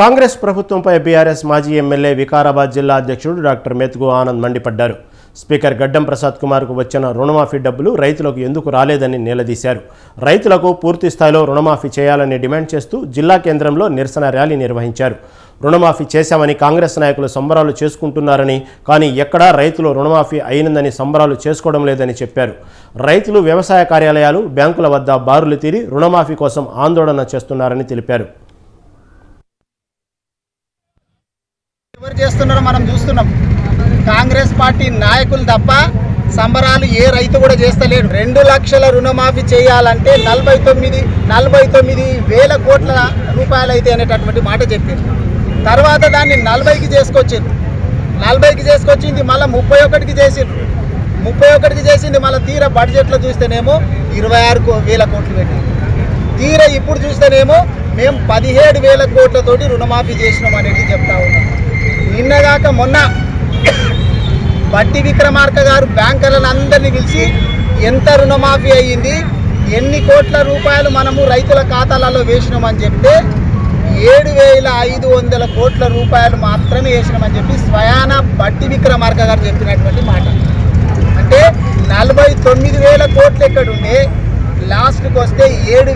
కాంగ్రెస్ ప్రభుత్వంపై బీఆర్ఎస్ మాజీ ఎమ్మెల్యే వికారాబాద్ జిల్లా అధ్యక్షుడు డాక్టర్ మెతుకు ఆనంద్ మండిపడ్డారు. స్పీకర్ గడ్డం ప్రసాద్ కుమార్కు వచ్చిన రుణమాఫీ డబ్బులు రైతులకు ఎందుకు రాలేదని నిలదీశారు. రైతులకు పూర్తి స్థాయిలో రుణమాఫీ చేయాలని డిమాండ్ చేస్తూ జిల్లా కేంద్రంలో నిరసన ర్యాలీ నిర్వహించారు. రుణమాఫీ చేశామని కాంగ్రెస్ నాయకులు సంబరాలు చేసుకుంటున్నారని కానీ ఎక్కడా రైతులు రుణమాఫీ అయినందని సంబరాలు చేసుకోవడం లేదని చెప్పారు. రైతులు వ్యవసాయ కార్యాలయాలు బ్యాంకుల వద్ద బారులు తీరి రుణమాఫీ కోసం ఆందోళన చేస్తున్నారని తెలిపారు. ఎవరు చేస్తున్నారో మనం చూస్తున్నాం. కాంగ్రెస్ పార్టీ నాయకులు తప్ప సంబరాలు ఏ రైతు కూడా చేస్తలేడు రెండు లక్షల రుణమాఫీ చేయాలంటే నలభై తొమ్మిది నలభై తొమ్మిది వేల కోట్ల రూపాయలు అయితే అనేటటువంటి మాట చెప్పారు. తర్వాత దాన్ని నలభైకి చేసుకొచ్చింది నలభైకి చేసుకొచ్చింది మళ్ళీ ముప్పై ఒకటికి చేసిండ్రు. ముప్పై ఒకటికి చేసింది మళ్ళీ తీర బడ్జెట్లో చూస్తేనేమో ఇరవై ఆరు కో- వేల కోట్లు పెట్టింది. తీర ఇప్పుడు చూస్తేనేమో మేము పదిహేడు వేల కోట్లతోటి రుణమాఫీ చేసినాం అనేది చెప్తా ఉన్నాం. నిన్నగాక మొన్న బట్టి విక్రమార్క గారు బ్యాంకర్లను అందరినీ పిలిచి ఎంత రుణమాఫీ అయ్యింది ఎన్ని కోట్ల రూపాయలు మనము రైతుల ఖాతాలలో వేసినామని చెప్తే ఏడు వేల ఐదు వందల కోట్ల రూపాయలు మాత్రమే వేసినామని చెప్పి స్వయాన బట్టి విక్రమార్క గారు చెప్పినటువంటి మాట. అంటే నలభై తొమ్మిది వేల కోట్లు ఎక్కడుండే లాస్ట్కి వస్తే ఏడు